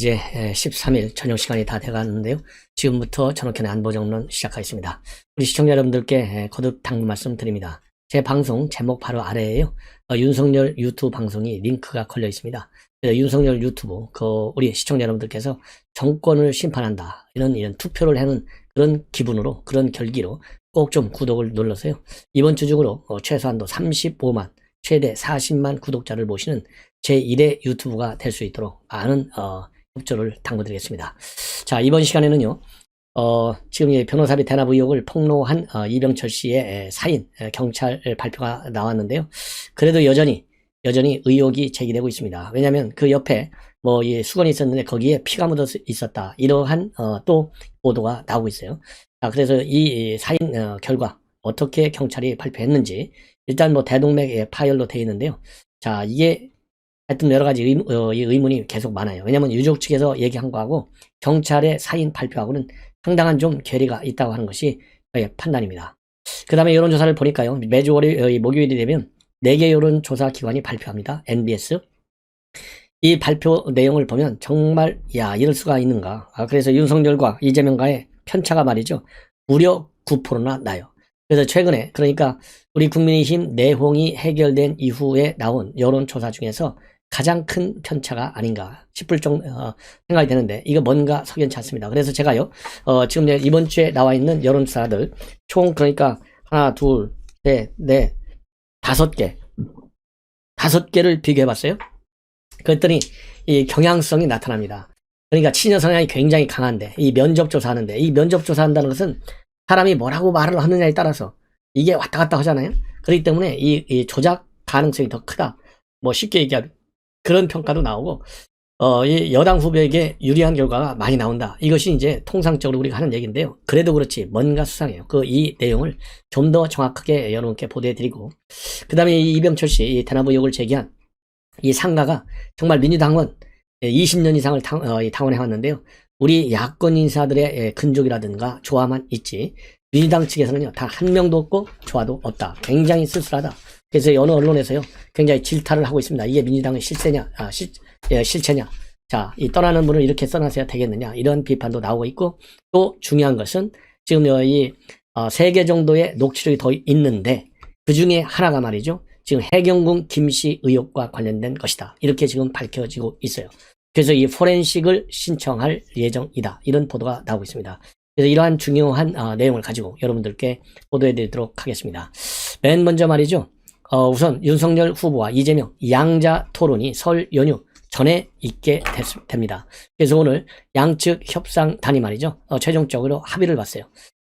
이제 13일 저녁 시간이 다 돼가는데요. 지금부터 전옥현의 안보정론 시작하겠습니다. 우리 시청자 여러분들께 거듭 당부 말씀 드립니다. 제 방송 제목 바로 아래에요. 어, 윤석열 유튜브 방송이 링크가 걸려 있습니다. 그래서 윤석열 유튜브 그 우리 시청자 여러분들께서 정권을 심판한다 이런 이런 투표를 하는 그런 기분으로 그런 결기로 꼭 좀 구독을 눌러서요. 이번 주 중으로 어, 최소한도 35만 최대 40만 구독자를 모시는 제 1의 유튜브가 될 수 있도록 많은 어, 협조를 당부드리겠습니다. 자 이번 시간에는요. 어, 지금 이 변호사비 대납 의혹을 폭로한 어, 이병철 씨의 에, 사인 에, 경찰 발표가 나왔는데요. 그래도 여전히 여전히 의혹이 제기되고 있습니다. 왜냐하면 그 옆에 뭐이 수건이 있었는데 거기에 피가 묻어 있었다 이러한 어, 또 보도가 나오고 있어요. 자 그래서 이 사인 어, 결과 어떻게 경찰이 발표했는지 일단 뭐 대동맥 파열로 되어 있는데요. 자 이게 하여튼 여러 가지 의, 어, 이 의문이 계속 많아요. 왜냐하면 유족 측에서 얘기한 거하고 경찰의 사인 발표하고는 상당한 좀 괴리가 있다고 하는 것이 저의 판단입니다. 그 다음에 여론조사를 보니까요. 매주 월요일, 어, 목요일이 되면 4개 여론조사 기관이 발표합니다. NBS. 이 발표 내용을 보면 정말 야 이럴 수가 있는가. 아, 그래서 윤석열과 이재명과의 편차가 말이죠. 무려 9%나 나요. 그래서 최근에 그러니까 우리 국민의힘 내홍이 해결된 이후에 나온 여론조사 중에서 가장 큰 편차가 아닌가 싶을 정도 어, 생각이 되는데 이거 뭔가 석연치 않습니다. 그래서 제가요 어, 지금 이번 주에 나와 있는 여론조사들 총 그러니까 하나 둘셋넷 다섯 개 다섯 개를 비교해봤어요. 그랬더니 이 경향성이 나타납니다. 그러니까 친여 성향이 굉장히 강한데 이 면접 조사하는데 이 면접 조사한다는 것은 사람이 뭐라고 말을 하느냐에 따라서 이게 왔다 갔다 하잖아요. 그렇기 때문에 이, 이 조작 가능성이 더 크다. 뭐 쉽게 얘기하면 그런 평가도 나오고 어, 이 여당 후보에게 유리한 결과가 많이 나온다. 이것이 이제 통상적으로 우리가 하는 얘기인데요. 그래도 그렇지 뭔가 수상해요. 그 이 내용을 좀 더 정확하게 여러분께 보도해드리고 그 다음에 이 이병철 씨이 대납 의혹을 제기한 이 상가가 정말 민주당원 20년 이상을 당, 어, 당원해 왔는데요. 우리 야권 인사들의 근족이라든가 조화만 있지 민주당 측에서는요 다 한 명도 없고 조화도 없다. 굉장히 쓸쓸하다. 그래서 어느 언론에서요 굉장히 질타를 하고 있습니다. 이게 민주당의 실세냐, 아, 실, 예, 실체냐. 자, 이 떠나는 분을 이렇게 써놔서야 되겠느냐 이런 비판도 나오고 있고 또 중요한 것은 지금 이 어, 세개 정도의 녹취록이 더 있는데 그 중에 하나가 말이죠. 지금 해경궁 김씨 의혹과 관련된 것이다. 이렇게 지금 밝혀지고 있어요. 그래서 이 포렌식을 신청할 예정이다. 이런 보도가 나오고 있습니다. 그래서 이러한 중요한 어, 내용을 가지고 여러분들께 보도해 드리도록 하겠습니다. 맨 먼저 말이죠. 어, 우선 윤석열 후보와 이재명 양자 토론이 설 연휴 전에 있게 됐, 됩니다. 그래서 오늘 양측 협상단이 말이죠. 어, 최종적으로 합의를 봤어요.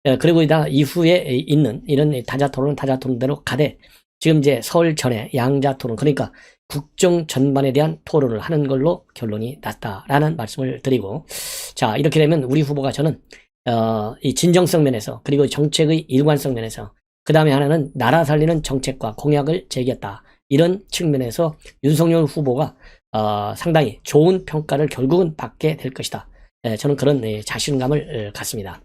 예, 그리고 이다 이후에 있는 이런 다자 토론 다자 토론대로 가되 지금 이제 설 전에 양자 토론 그러니까 국정 전반에 대한 토론을 하는 걸로 결론이 났다라는 말씀을 드리고 자 이렇게 되면 우리 후보가 저는 어, 이 진정성 면에서 그리고 정책의 일관성 면에서 그 다음에 하나는 나라 살리는 정책과 공약을 제기했다. 이런 측면에서 윤석열 후보가 어, 상당히 좋은 평가를 결국은 받게 될 것이다. 예, 저는 그런 예, 자신감을 어, 갖습니다.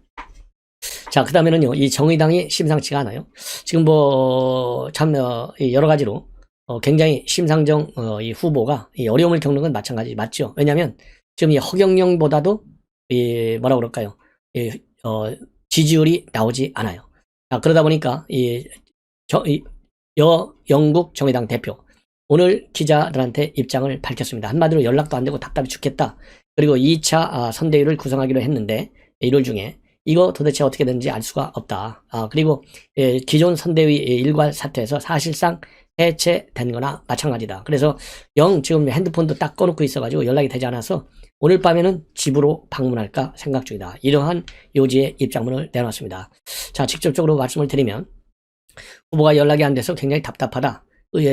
자, 그 다음에는요, 이 정의당이 심상치가 않아요. 지금 뭐, 참, 어, 여러 가지로, 어, 굉장히 심상정, 어, 이 후보가 이 어려움을 겪는 건 마찬가지 맞죠. 왜냐면, 지금 이 허경영보다도, 이, 뭐라 그럴까요. 이, 어, 지지율이 나오지 않아요. 자, 그러다 보니까 이, 저, 이 여, 영국 정의당 대표 오늘 기자들한테 입장을 밝혔습니다. 한마디로 연락도 안 되고 답답해 죽겠다. 그리고 2차 아, 선대위를 구성하기로 했는데 1월 중에 이거 도대체 어떻게 되는지 알 수가 없다. 아, 그리고 예, 기존 선대위 일괄 사퇴에서 사실상 해체된 거나 마찬가지다. 그래서 영 지금 핸드폰도 딱 꺼놓고 있어가지고 연락이 되지 않아서 오늘 밤에는 집으로 방문할까 생각 중이다. 이러한 요지의 입장문을 내놨습니다. 자, 직접적으로 말씀을 드리면 후보가 연락이 안 돼서 굉장히 답답하다.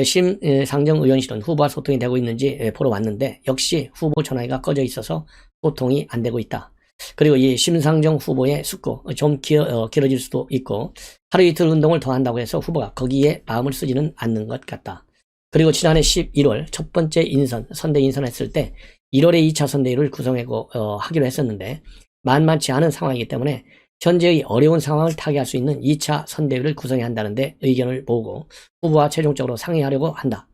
심 상정 의원실은 후보와 소통이 되고 있는지 보러 왔는데 역시 후보 전화기가 꺼져 있어서 소통이 안 되고 있다. 그리고 이 심상정 후보의 숙고 좀 길어, 어, 길어질 수도 있고 하루 이틀 운동을 더 한다고 해서 후보가 거기에 마음을 쓰지는 않는 것 같다. 그리고 지난해 11월 첫 번째 인선 선대 인선했을 때 1월에 2차 선대위를 구성하고 어, 하기로 했었는데 만만치 않은 상황이기 때문에 현재의 어려운 상황을 타개할 수 있는 2차 선대위를 구성해야 한다는데 의견을 모으고 후보와 최종적으로 상의하려고 한다.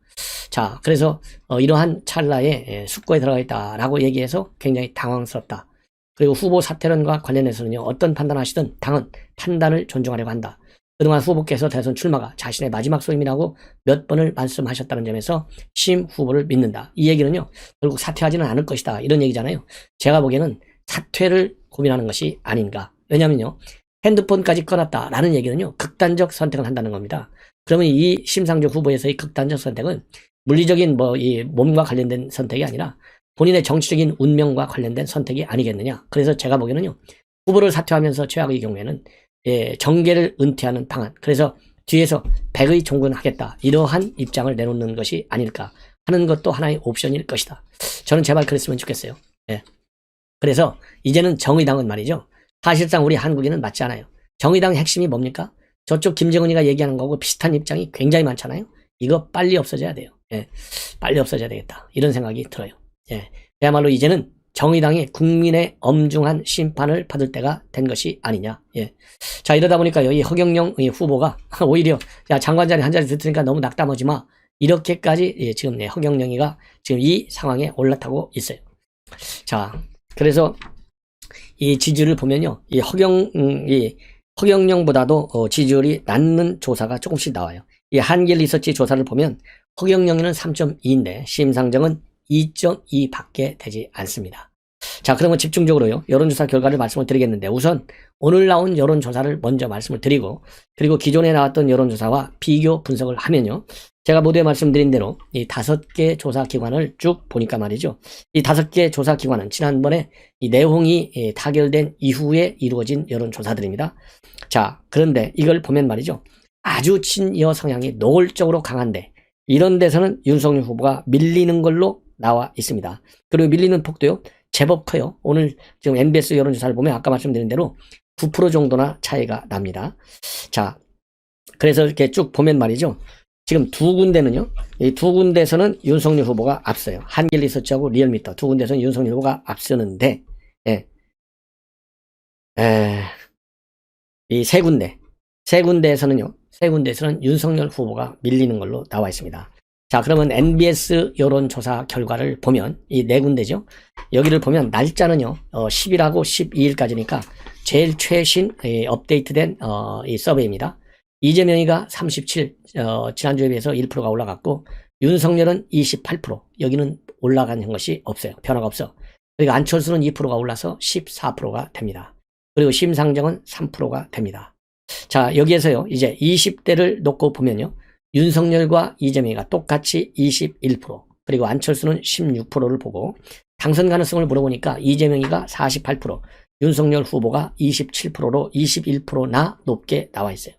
자, 그래서 어, 이러한 찰나에 예, 숙고에 들어가 있다라고 얘기해서 굉장히 당황스럽다. 그리고 후보 사퇴론과 관련해서는요, 어떤 판단하시든 당은 판단을 존중하려고 한다. 그동안 후보께서 대선 출마가 자신의 마지막 소임이라고 몇 번을 말씀하셨다는 점에서 심 후보를 믿는다. 이 얘기는요, 결국 사퇴하지는 않을 것이다. 이런 얘기잖아요. 제가 보기에는 사퇴를 고민하는 것이 아닌가. 왜냐면요, 핸드폰까지 꺼놨다라는 얘기는요, 극단적 선택을 한다는 겁니다. 그러면 이 심상정 후보에서의 극단적 선택은 물리적인 뭐 이 몸과 관련된 선택이 아니라 본인의 정치적인 운명과 관련된 선택이 아니겠느냐. 그래서 제가 보기에는요, 후보를 사퇴하면서 최악의 경우에는 예, 정계를 은퇴하는 방안. 그래서 뒤에서 백의 종군 하겠다. 이러한 입장을 내놓는 것이 아닐까 하는 것도 하나의 옵션일 것이다. 저는 제발 그랬으면 좋겠어요. 예. 그래서 이제는 정의당은 말이죠. 사실상 우리 한국인은 맞지 않아요. 정의당 핵심이 뭡니까? 저쪽 김정은이가 얘기하는 거고 비슷한 입장이 굉장히 많잖아요. 이거 빨리 없어져야 돼요. 예. 빨리 없어져야 되겠다. 이런 생각이 들어요. 예. 그야말로 이제는 정의당이 국민의 엄중한 심판을 받을 때가 된 것이 아니냐. 예. 자, 이러다 보니까요, 이 허경영 이 후보가 오히려, 야, 장관 자리 한 자리 듣으니까 너무 낙담하지 마. 이렇게까지, 예, 지금, 네, 허경영이가 지금 이 상황에 올라타고 있어요. 자, 그래서 이 지지율을 보면요, 이 허경, 음, 이 허경영보다도 어, 지지율이 낮는 조사가 조금씩 나와요. 이 한길 리서치 조사를 보면 허경영이는 3.2인데 심상정은 2.2밖에 되지 않습니다. 자, 그러면 집중적으로요. 여론조사 결과를 말씀을 드리겠는데 우선 오늘 나온 여론조사를 먼저 말씀을 드리고 그리고 기존에 나왔던 여론조사와 비교 분석을 하면요. 제가 모두에 말씀드린 대로 이 다섯 개 조사 기관을 쭉 보니까 말이죠. 이 다섯 개 조사 기관은 지난번에 이 내용이 예, 타결된 이후에 이루어진 여론조사들입니다. 자, 그런데 이걸 보면 말이죠. 아주 친여 성향이 노골적으로 강한데 이런 데서는 윤석열 후보가 밀리는 걸로 나와 있습니다. 그리고 밀리는 폭도요. 제법 커요. 오늘 지금 MBS 여론조사를 보면 아까 말씀드린 대로 9% 정도나 차이가 납니다. 자, 그래서 이렇게 쭉 보면 말이죠. 지금 두 군데는요. 이 두 군데에서는 윤석열 후보가 앞서요. 한길 리서치하고 리얼미터 두 군데에서는 윤석열 후보가 앞서는데, 예. 에, 이세 군데, 세 군데에서는요. 세 군데에서는 윤석열 후보가 밀리는 걸로 나와 있습니다. 자, 그러면 NBS 여론조사 결과를 보면 이 네 군데죠. 여기를 보면 날짜는요, 어, 10일하고 12일까지니까 제일 최신 이 업데이트된 어, 이 서베이입니다. 이재명이가 37, 어, 지난주에 비해서 1%가 올라갔고 윤석열은 28%, 여기는 올라간 것이 없어요. 변화가 없어. 그리고 안철수는 2%가 올라서 14%가 됩니다. 그리고 심상정은 3%가 됩니다. 자, 여기에서요, 이제 20대를 놓고 보면요. 윤석열과 이재명이가 똑같이 21%, 그리고 안철수는 16%를 보고 당선 가능성을 물어보니까 이재명이가 48%, 윤석열 후보가 27%로 21%나 높게 나와 있어요.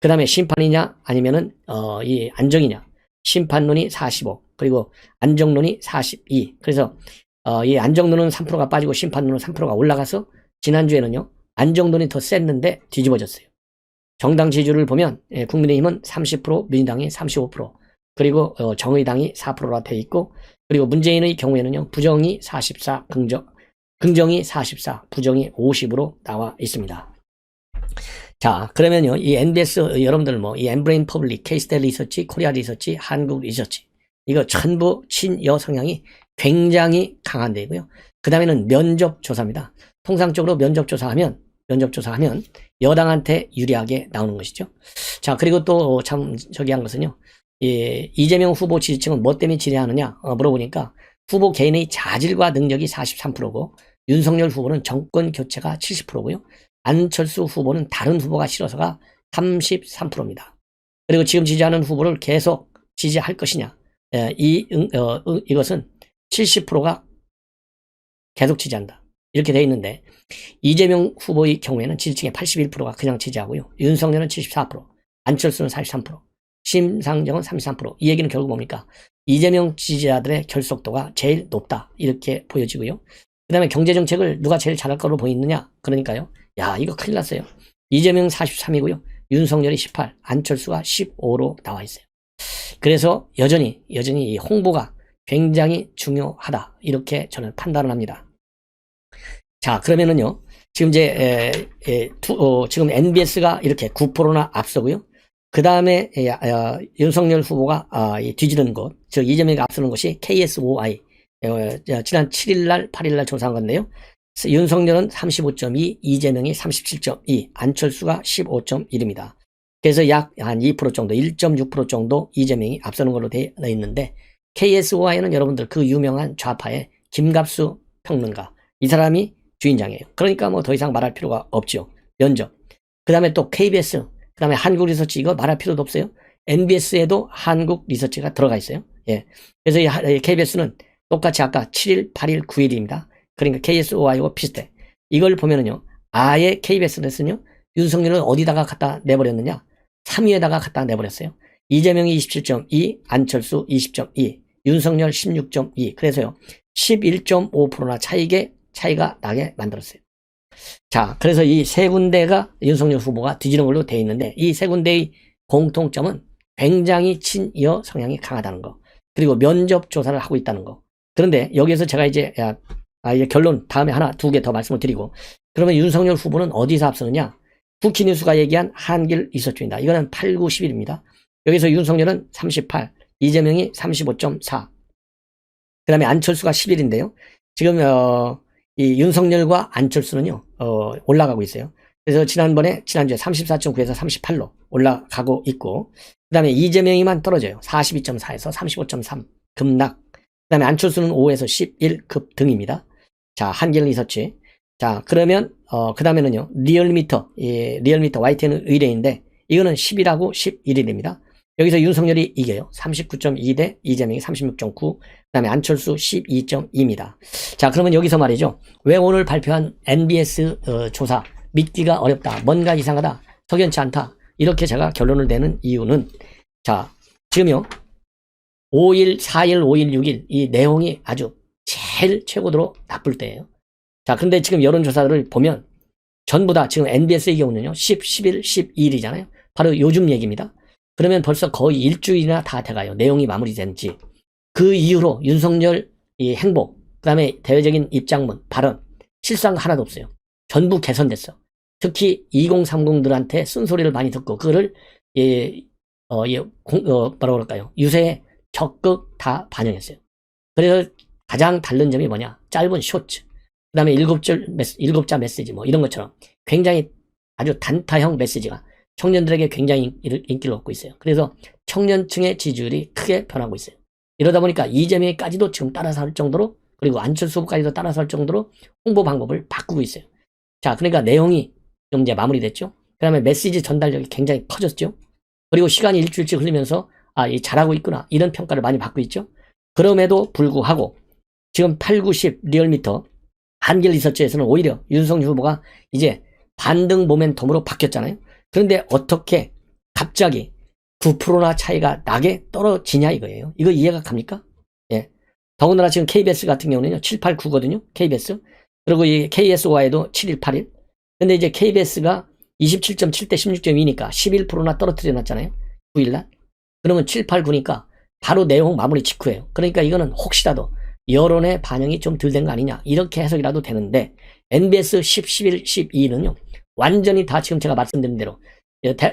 그 다음에 심판이냐 아니면은 어, 이 안정이냐 심판론이 45 그리고 안정론이 42 그래서 어, 이 안정론은 3%가 빠지고 심판론은 3%가 올라가서 지난주에는요 안정론이 더 셌는데 뒤집어졌어요. 정당 지지율을 보면 예, 국민의힘은 30% 민주당이 35% 그리고 어, 정의당이 4%가 돼 있고 그리고 문재인의 경우에는요 부정이 44 긍정 긍정이 44 부정이 50으로 나와 있습니다. 자, 그러면요, 이 NBS 여러분들 뭐, 이 엠브레인 퍼블릭, 케이스텔 리서치, 코리아 리서치, 한국 리서치, 이거 전부 친여 성향이 굉장히 강한 데이고요. 그 다음에는 면접 조사입니다. 통상적으로 면접 조사하면, 면접 조사하면 여당한테 유리하게 나오는 것이죠. 자, 그리고 또 참 저기 한 것은요, 이 이재명 후보 지지층은 뭐 때문에 지지하느냐 어, 물어보니까 후보 개인의 자질과 능력이 43%고 윤석열 후보는 정권 교체가 70%고요. 안철수 후보는 다른 후보가 싫어서가 33%입니다. 그리고 지금 지지하는 후보를 계속 지지할 것이냐. 예, 이, 어, 이것은 70%가 계속 지지한다. 이렇게 돼 있는데, 이재명 후보의 경우에는 지지층의 81%가 그냥 지지하고요. 윤석열은 74%, 안철수는 43%, 심상정은 33%. 이 얘기는 결국 뭡니까? 이재명 지지자들의 결속도가 제일 높다. 이렇게 보여지고요. 그 다음에 경제정책을 누가 제일 잘할 거로 보이느냐? 그러니까요. 야, 이거 큰일 났어요. 이재명 43이고요. 윤석열이 18, 안철수가 15로 나와 있어요. 그래서 여전히, 여전히 이 홍보가 굉장히 중요하다. 이렇게 저는 판단을 합니다. 자, 그러면은요. 지금 이제, 에, 에, 투, 어, 지금 NBS가 이렇게 9%나 앞서고요. 그 다음에 어, 윤석열 후보가 아, 이 뒤지는 곳, 즉 이재명이 앞서는 곳이 KSOI. 어, 지난 7일날, 8일날 조사한 건데요. 윤석열은 35.2, 이재명이 37.2, 안철수가 15.1입니다. 그래서 약 한 2% 정도, 1.6% 정도 이재명이 앞서는 걸로 되어 있는데 KSOI는 여러분들 그 유명한 좌파의 김갑수 평론가 이 사람이 주인장이에요. 그러니까 뭐 더 이상 말할 필요가 없죠. 면접. 그 다음에 또 KBS, 그 다음에 한국 리서치 이거 말할 필요도 없어요. NBS에도 한국 리서치가 들어가 있어요. 예. 그래서 이 KBS는 똑같이 아까 7일, 8일, 9일입니다. 그러니까 KSOI하고 비슷해. 이걸 보면은요, 아예 KBS는요, 윤석열을 어디다가 갖다 내버렸느냐? 3위에다가 갖다 내버렸어요. 이재명이 27.2, 안철수 20.2, 윤석열 16.2. 그래서요, 11.5%나 차이게, 차이가 나게 만들었어요. 자, 그래서 이 세 군데가 윤석열 후보가 뒤지는 걸로 돼 있는데, 이 세 군데의 공통점은 굉장히 친여 성향이 강하다는 거. 그리고 면접 조사를 하고 있다는 거. 그런데 여기에서 제가 이제, 야, 아, 이제 결론 다음에 하나, 두 개 더 말씀을 드리고, 그러면 윤석열 후보는 어디서 앞서느냐? 쿠키뉴스가 얘기한 한길 리서치입니다. 이거는 8, 9, 10일입니다. 여기서 윤석열은 38, 이재명이 35.4. 그 다음에 안철수가 11인데요. 지금, 어, 이 윤석열과 안철수는요, 어, 올라가고 있어요. 그래서 지난번에, 지난주에 34.9에서 38로 올라가고 있고, 그 다음에 이재명이만 떨어져요. 42.4에서 35.3 급락. 그 다음에 안철수는 5에서 11 급 등입니다. 자, 한길 리서치. 자, 그러면, 어, 그 다음에는요, 리얼미터, 예, 리얼미터 YTN 의뢰인데, 이거는 10이라고 11일입니다. 여기서 윤석열이 이겨요. 39.2 대 이재명이 36.9, 그 다음에 안철수 12.2입니다. 자, 그러면 여기서 말이죠. 왜 오늘 발표한 NBS 어, 조사, 믿기가 어렵다, 뭔가 이상하다, 석연치 않다, 이렇게 제가 결론을 내는 이유는, 자, 지금요, 5일, 4일, 5일, 6일, 이 내용이 아주 제일 최고로 나쁠 때예요. 자, 근데 지금 여론조사를 보면 전부 다 지금 NBS의 경우는요, 10, 11, 12일이잖아요. 바로 요즘 얘기입니다. 그러면 벌써 거의 일주일이나 다 돼가요. 내용이 마무리된 지. 그 이후로 윤석열 이 행보, 그 다음에 대외적인 입장문, 발언, 실상 하나도 없어요. 전부 개선됐어. 특히 2030들한테 쓴소리를 많이 듣고, 그거를, 예, 어, 예, 공, 어, 뭐라 그럴까요? 유세에 적극 다 반영했어요. 그래서 가장 다른 점이 뭐냐? 짧은 쇼츠. 그 다음에 일곱 줄, 메시, 일곱 자 메시지 뭐 이런 것처럼 굉장히 아주 단타형 메시지가 청년들에게 굉장히 인기를 얻고 있어요. 그래서 청년층의 지지율이 크게 변하고 있어요. 이러다 보니까 이재명까지도 지금 따라서 할 정도로 그리고 안철수 후보까지도 따라서 할 정도로 홍보 방법을 바꾸고 있어요. 자, 그러니까 내용이 좀 이제 마무리됐죠. 그 다음에 메시지 전달력이 굉장히 커졌죠. 그리고 시간이 일주일씩 흘리면서 아, 이 잘하고 있구나. 이런 평가를 많이 받고 있죠. 그럼에도 불구하고 지금 8, 9, 10 리얼미터 한길 리서치에서는 오히려 윤석열 후보가 이제 반등 모멘텀으로 바뀌었잖아요. 그런데 어떻게 갑자기 9%나 차이가 나게 떨어지냐 이거예요. 이거 이해가 갑니까? 예. 더군다나 지금 KBS 같은 경우는요, 7, 8, 9거든요. KBS. 그리고 이 KSOI도 7, 1, 8일. 근데 이제 KBS가 27.7대 16.2니까 11%나 떨어뜨려 놨잖아요. 9일날. 그러면 7, 8, 9니까 바로 내용 마무리 직후에요. 그러니까 이거는 혹시라도 여론의 반영이 좀 덜 된 거 아니냐. 이렇게 해석이라도 되는데, NBS 10, 11, 12는요, 완전히 다 지금 제가 말씀드린 대로,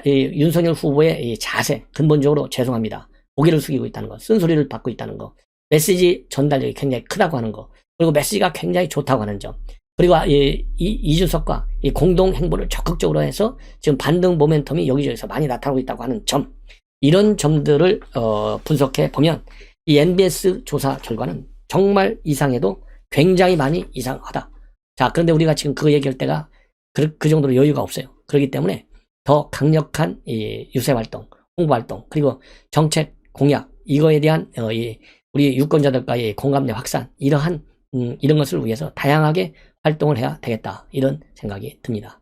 윤석열 후보의 자세, 근본적으로 죄송합니다. 고개를 숙이고 있다는 거, 쓴소리를 받고 있다는 거, 메시지 전달력이 굉장히 크다고 하는 거, 그리고 메시지가 굉장히 좋다고 하는 점, 그리고 이, 이준석과 이 공동 행보를 적극적으로 해서 지금 반등 모멘텀이 여기저기서 많이 나타나고 있다고 하는 점, 이런 점들을 어, 분석해 보면 이 NBS 조사 결과는 정말 이상해도 굉장히 많이 이상하다. 자, 그런데 우리가 지금 그거 얘기할 때가 그, 그 정도로 여유가 없어요. 그렇기 때문에 더 강력한 이 유세 활동, 홍보 활동, 그리고 정책 공약, 이거에 대한 어, 이 우리 유권자들과의 공감대 확산, 이러한 음, 이런 것을 위해서 다양하게 활동을 해야 되겠다. 이런 생각이 듭니다.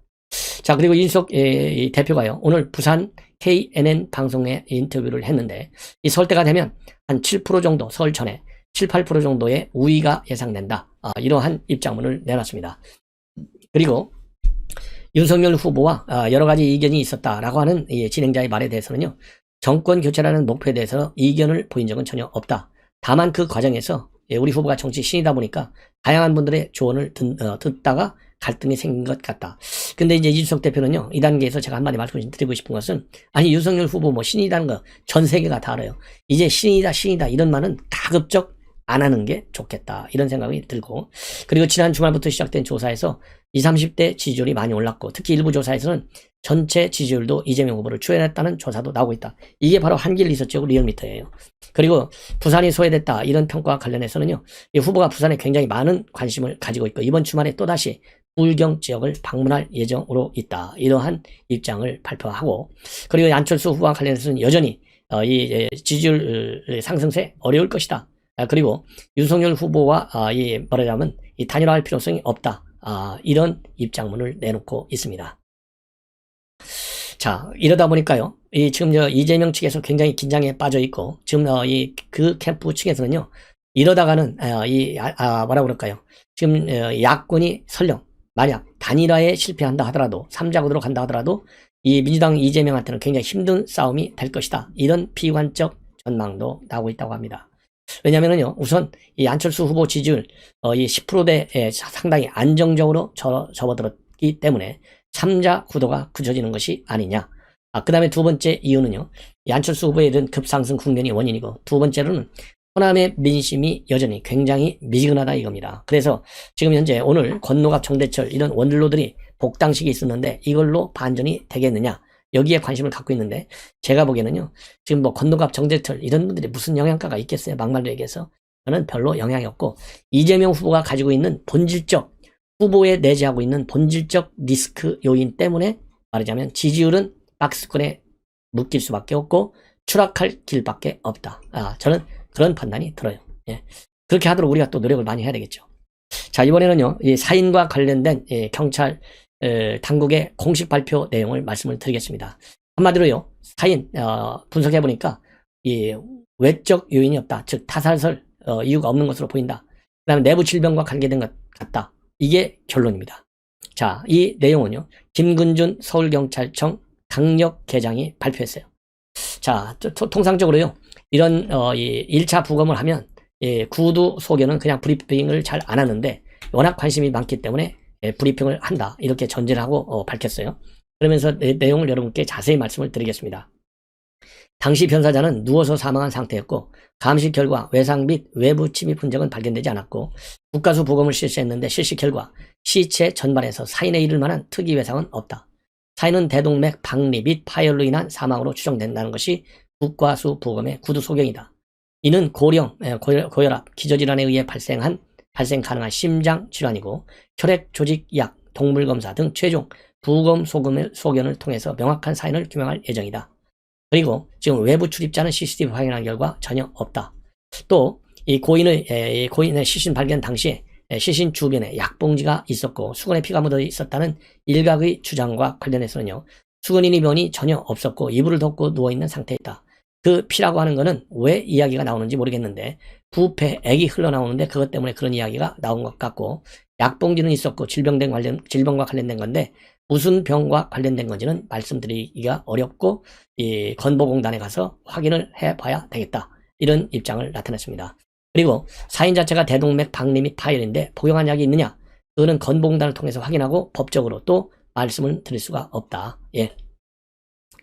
자, 그리고 인석 예, 대표가요. 오늘 부산 KNN 방송에 인터뷰를 했는데 이 설 때가 되면 한 7% 정도 설 전에 7, 8% 정도의 우위가 예상된다. 아, 이러한 입장문을 내놨습니다. 그리고 윤석열 후보와 아, 여러 가지 이견이 있었다라고 하는 진행자의 말에 대해서는요. 정권 교체라는 목표에 대해서 이견을 보인 적은 전혀 없다. 다만 그 과정에서 예, 우리 후보가 정치 신이다 보니까 다양한 분들의 조언을 듣, 어, 듣다가 갈등이 생긴 것 같다. 근데 이제 이준석 대표는요, 이 단계에서 제가 한마디 말씀드리고 싶은 것은, 아니, 윤석열 후보 뭐 신이라는 거 전 세계가 다 알아요. 이제 신이다, 신이다, 이런 말은 가급적 안 하는 게 좋겠다. 이런 생각이 들고. 그리고 지난 주말부터 시작된 조사에서 20, 30대 지지율이 많이 올랐고, 특히 일부 조사에서는 전체 지지율도 이재명 후보를 추연했다는 조사도 나오고 있다. 이게 바로 한길 리서치하고 리얼미터예요. 그리고 부산이 소외됐다. 이런 평가와 관련해서는요, 이 후보가 부산에 굉장히 많은 관심을 가지고 있고, 이번 주말에 또다시 불경 지역을 방문할 예정으로 있다. 이러한 입장을 발표하고, 그리고 안철수 후보와 관련해서는 여전히 어, 이 예, 지지율 어, 상승세 어려울 것이다. 아, 그리고 윤석열 후보와 아, 이 말하자면 이 단일화할 필요성이 없다. 아, 이런 입장문을 내놓고 있습니다. 자, 이러다 보니까요. 이 지금 저 이재명 측에서 굉장히 긴장에 빠져 있고 지금 어, 이그 캠프 측에서는요. 이러다가는 어, 이 뭐라 그럴까요? 지금 어, 야권이 설령 만약 단일화에 실패한다 하더라도 3자 구도로 간다 하더라도 이 민주당 이재명한테는 굉장히 힘든 싸움이 될 것이다. 이런 비관적 전망도 나오고 있다고 합니다. 왜냐면은요, 우선 이 안철수 후보 지지율 어, 이 10%대에 상당히 안정적으로 접, 접어들었기 때문에 3자 구도가 굳혀지는 것이 아니냐. 아, 그 다음에 두 번째 이유는요, 이 안철수 후보에 대한 급상승 국면이 원인이고, 두 번째로는 호남의 민심이 여전히 굉장히 미지근하다 이겁니다. 그래서 지금 현재 오늘 권노갑 정대철 이런 원로들이 복당식이 있었는데 이걸로 반전이 되겠느냐. 여기에 관심을 갖고 있는데 제가 보기에는요. 지금 뭐 건노갑 정대철 이런 분들이 무슨 영향가가 있겠어요. 막말로 얘기해서 저는 별로 영향이 없고 이재명 후보가 가지고 있는 본질적 후보에 내재하고 있는 본질적 리스크 요인 때문에 말하자면 지지율은 박스권에 묶일 수밖에 없고 추락할 길밖에 없다. 아, 저는 그런 판단이 들어요. 예. 그렇게 하도록 우리가 또 노력을 많이 해야 되겠죠. 자, 이번에는요, 이 사인과 관련된 예, 경찰 에, 당국의 공식 발표 내용을 말씀을 드리겠습니다. 한마디로요, 사인 어, 분석해 보니까 이 외적 요인이 없다, 즉 타살설 어, 이유가 없는 것으로 보인다. 그다음에 내부 질병과 관계된 것 같다. 이게 결론입니다. 자, 이 내용은요, 김근준 서울경찰청 강력계장이 발표했어요. 자, 또- 또- 통상적으로요, 이런 어, 이 1차 부검을 하면 예, 구두 소견은 그냥 브리핑을 잘 안 하는데 워낙 관심이 많기 때문에 예, 브리핑을 한다 이렇게 전제를 하고 어, 밝혔어요. 그러면서 내, 내용을 여러분께 자세히 말씀을 드리겠습니다. 당시 변사자는 누워서 사망한 상태였고 감식 결과 외상 및 외부 침입 흔적은 발견되지 않았고 국가수 부검을 실시했는데 실시 결과 시체 전반에서 사인에 이를 만한 특이 외상은 없다. 사인은 대동맥 박리 및 파열로 인한 사망으로 추정된다는 것이 국과수 부검의 구두 소견이다. 이는 고령, 에, 고혈- 고혈압, 기저질환에 의해 발생한 발생 가능한 심장 질환이고 혈액 조직 약, 동물 검사 등 최종 부검 소견을, 소견을 통해서 명확한 사인을 규명할 예정이다. 그리고 지금 외부 출입자는 CCTV 확인한 결과 전혀 없다. 또 이 고인의 고인의 시신 발견 당시에 에, 시신 주변에 약봉지가 있었고 수건에 피가 묻어 있었다는 일각의 주장과 관련해서는요. 수건인 이 변이 전혀 없었고 이불을 덮고 누워 있는 상태였다. 그 피라고 하는 거는 왜 이야기가 나오는지 모르겠는데 부패, 액이 흘러나오는데 그것 때문에 그런 이야기가 나온 것 같고 약봉지는 있었고 질병된 관련 질병과 관련된 건데 무슨 병과 관련된 건지는 말씀드리기가 어렵고 이 건보공단에 가서 확인을 해봐야 되겠다 이런 입장을 나타냈습니다. 그리고 사인 자체가 대동맥 박리 및 파열인데 복용한 약이 있느냐 그거는 건보공단을 통해서 확인하고 법적으로 또 말씀을 드릴 수가 없다. 예.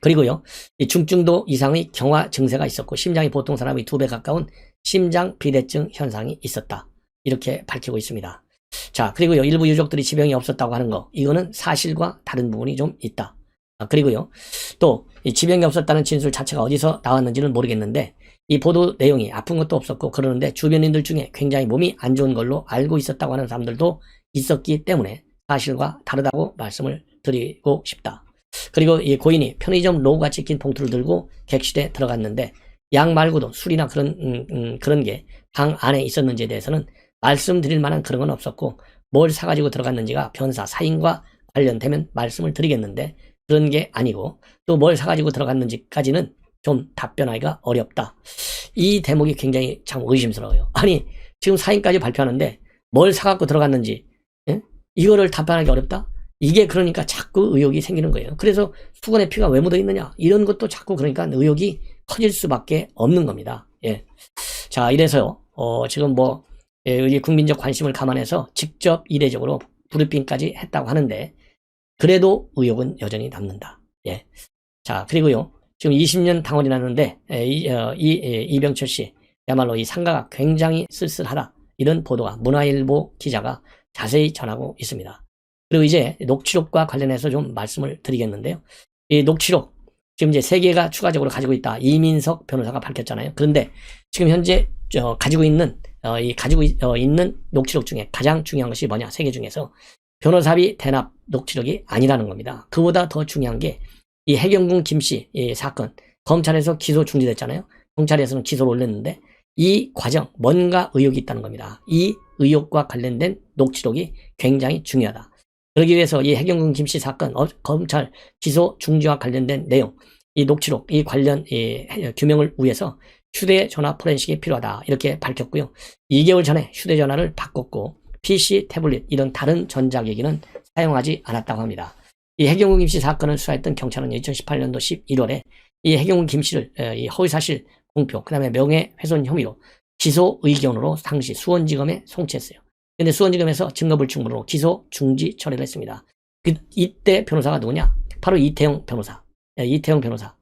그리고요, 이 중증도 이상의 경화 증세가 있었고 심장이 보통 사람의 두 배 가까운 심장 비대증 현상이 있었다. 이렇게 밝히고 있습니다. 자, 그리고요, 일부 유족들이 지병이 없었다고 하는 거, 이거는 사실과 다른 부분이 좀 있다. 아, 그리고요, 또, 이 지병이 없었다는 진술 자체가 어디서 나왔는지는 모르겠는데, 이 보도 내용이 아픈 것도 없었고, 그러는데 주변인들 중에 굉장히 몸이 안 좋은 걸로 알고 있었다고 하는 사람들도 있었기 때문에 사실과 다르다고 말씀을 드리고 싶다. 그리고 이 고인이 편의점 로고가 찍힌 봉투를 들고 객실에 들어갔는데 약 말고도 술이나 그런 음, 음, 그런 게 방 안에 있었는지에 대해서는 말씀드릴 만한 그런 건 없었고 뭘 사가지고 들어갔는지가 변사 사인과 관련되면 말씀을 드리겠는데 그런 게 아니고 또 뭘 사가지고 들어갔는지까지는 좀 답변하기가 어렵다. 이 대목이 굉장히 참 의심스러워요. 아니 지금 사인까지 발표하는데 뭘 사갖고 들어갔는지 예? 이거를 답변하기 어렵다? 이게 그러니까 자꾸 의혹이 생기는 거예요. 그래서 수건에 피가 왜 묻어 있느냐? 이런 것도 자꾸 그러니까 의혹이 커질 수밖에 없는 겁니다. 예. 자, 이래서요, 어, 지금 뭐, 예, 이 국민적 관심을 감안해서 직접 이례적으로 브리핑까지 했다고 하는데 그래도 의혹은 여전히 남는다. 예. 자, 그리고요. 지금 20년 당원이라는데 에, 이, 어, 이, 에, 이병철 씨야말로 이 상가가 굉장히 쓸쓸하다. 이런 보도가 문화일보 기자가 자세히 전하고 있습니다. 그리고 이제 녹취록과 관련해서 좀 말씀을 드리겠는데요. 이 녹취록 지금 이제 세 개가 추가적으로 가지고 있다. 이민석 변호사가 밝혔잖아요. 그런데 지금 현재 저 가지고 있는 어, 이 가지고 있, 는 녹취록 중에 가장 중요한 것이 뭐냐? 세 개 중에서 변호사비 대납 녹취록이 아니라는 겁니다. 그보다 더 중요한 게 이 해경군 김씨 이 사건 검찰에서 기소 중지됐잖아요. 경찰에서는 기소를 올렸는데 이 과정 뭔가 의혹이 있다는 겁니다. 이 의혹과 관련된 녹취록이 굉장히 중요하다. 그러기 위해서 이 해경군 김씨 사건 어, 검찰 기소 중지와 관련된 내용 이 녹취록 이 관련 이 규명을 위해서 휴대전화 포렌식이 필요하다 이렇게 밝혔고요. 2개월 전에 휴대전화를 바꿨고 PC, 태블릿 이런 다른 전자기기는 사용하지 않았다고 합니다. 이 해경훈 김씨 사건을 수사했던 경찰은 2018년도 11월에 이 해경훈 김씨를 어, 이 허위사실 공표, 그 다음에 명예훼손 혐의로 기소 의견으로 당시 수원지검에 송치했어요. 근데 수원지검에서 증거불충분으로 기소 중지 처리를 했습니다. 그 이때 변호사가 누구냐? 바로 이태영 변호사. 예, 이태영 변호사.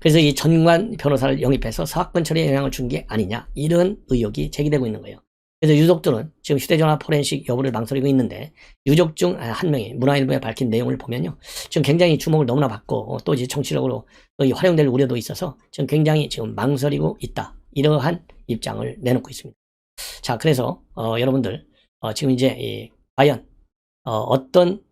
그래서 이 전관 변호사를 영입해서 사건 처리에 영향을 준 게 아니냐 이런 의혹이 제기되고 있는 거예요. 그래서 유족들은 지금 휴대전화 포렌식 여부를 망설이고 있는데 유족 중 한 명이 문화일보에 밝힌 내용을 보면요. 지금 굉장히 주목을 너무나 받고 어, 또 이제 정치력으로 또 활용될 우려도 있어서 지금 굉장히 지금 망설이고 있다. 이러한 입장을 내놓고 있습니다. 자, 그래서 어, 여러분들 어, 지금 이제 이, 과연 어, 떤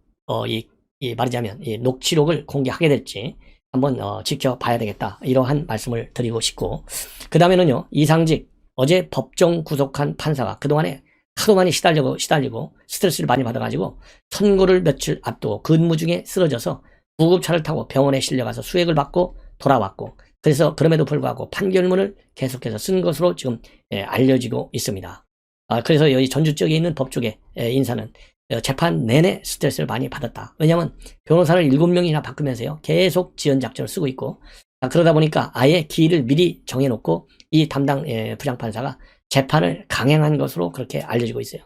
이, 이 말하자면 이 녹취록을 공개하게 될지 한번 어, 지켜봐야 되겠다. 이러한 말씀을 드리고 싶고 그 다음에는요. 이상직 어제 법정 구속한 판사가 그동안에 하도 많이 시달리고 시달리고 스트레스를 많이 받아가지고 선고를 며칠 앞두고 근무 중에 쓰러져서 구급차를 타고 병원에 실려가서 수액을 받고 돌아왔고 그래서 그럼에도 불구하고 판결문을 계속해서 쓴 것으로 지금 예, 알려지고 있습니다. 아, 그래서 여기 전주 쪽에 있는 법조계 예, 인사는 어, 재판 내내 스트레스를 많이 받았다. 왜냐하면 변호사를 7명이나 바꾸면서요. 계속 지연 작전을 쓰고 있고 아, 그러다 보니까 아예 기일을 미리 정해놓고 이 담당 예, 부장판사가 재판을 강행한 것으로 그렇게 알려지고 있어요.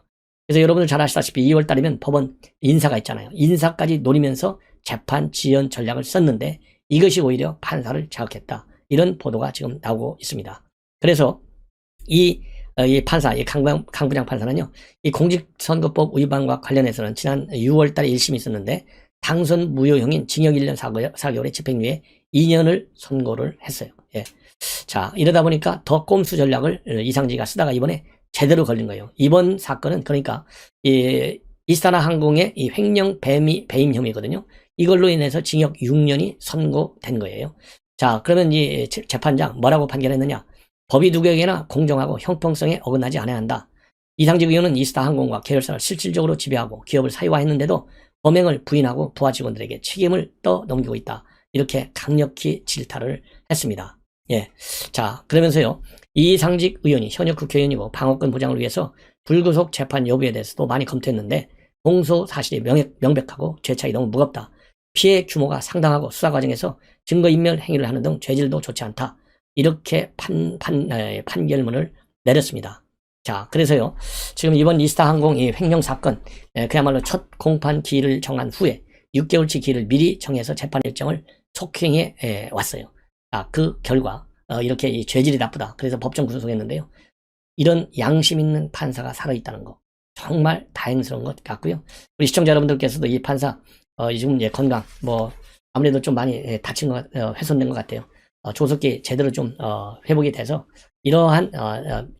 그래서 여러분들 잘 아시다시피 2월 달이면 법원 인사가 있잖아요. 인사까지 노리면서 재판 지연 전략을 썼는데 이것이 오히려 판사를 자극했다. 이런 보도가 지금 나오고 있습니다. 그래서 이, 어, 이 판사, 이 강, 강 부장 판사는요, 이 공직선거법 위반과 관련해서는 지난 6월 달에 1심이 있었는데, 당선 무효형인 징역 1년 4개월, 4개월의 집행유예 2년을 선고를 했어요. 예. 자, 이러다 보니까 더 꼼수 전략을 이상지가 쓰다가 이번에 제대로 걸린 거예요. 이번 사건은 그러니까 이 이스타나 항공의 이 횡령 배미, 배임 혐의거든요. 이걸로 인해서 징역 6년이 선고된 거예요. 자, 그러면 이 재판장 뭐라고 판결했느냐? 법이 누구에게나 공정하고 형평성에 어긋나지 않아야 한다. 이상직 의원은 이스타 항공과 계열사를 실질적으로 지배하고 기업을 사유화했는데도 범행을 부인하고 부하 직원들에게 책임을 떠넘기고 있다. 이렇게 강력히 질타를 했습니다. 예. 자, 그러면서요. 이상직 의원이 현역 국회의원이고 방어권 보장을 위해서 불구속 재판 여부에 대해서도 많이 검토했는데 공소 사실이 명백, 명백하고 죄차이 너무 무겁다. 피해 규모가 상당하고 수사 과정에서 증거인멸 행위를 하는 등 죄질도 좋지 않다. 이렇게 판, 판, 에, 판결문을 내렸습니다. 자, 그래서요. 지금 이번 이스타 항공 이 횡령 사건, 에, 그야말로 첫 공판 기일을 정한 후에 6개월치 기일을 미리 정해서 재판 일정을 속행해 에, 왔어요. 아, 그 결과 어, 이렇게 이 죄질이 나쁘다. 그래서 법정 구속했는데요. 이런 양심 있는 판사가 살아있다는 거 정말 다행스러운 것 같고요. 우리 시청자 여러분들께서도 이 판사 어, 지금 예, 건강 뭐 아무래도 좀 많이 예, 다친 것 어, 훼손된 것 같아요. 어, 조속히 제대로 좀 어, 회복이 돼서 이러한 어, 어,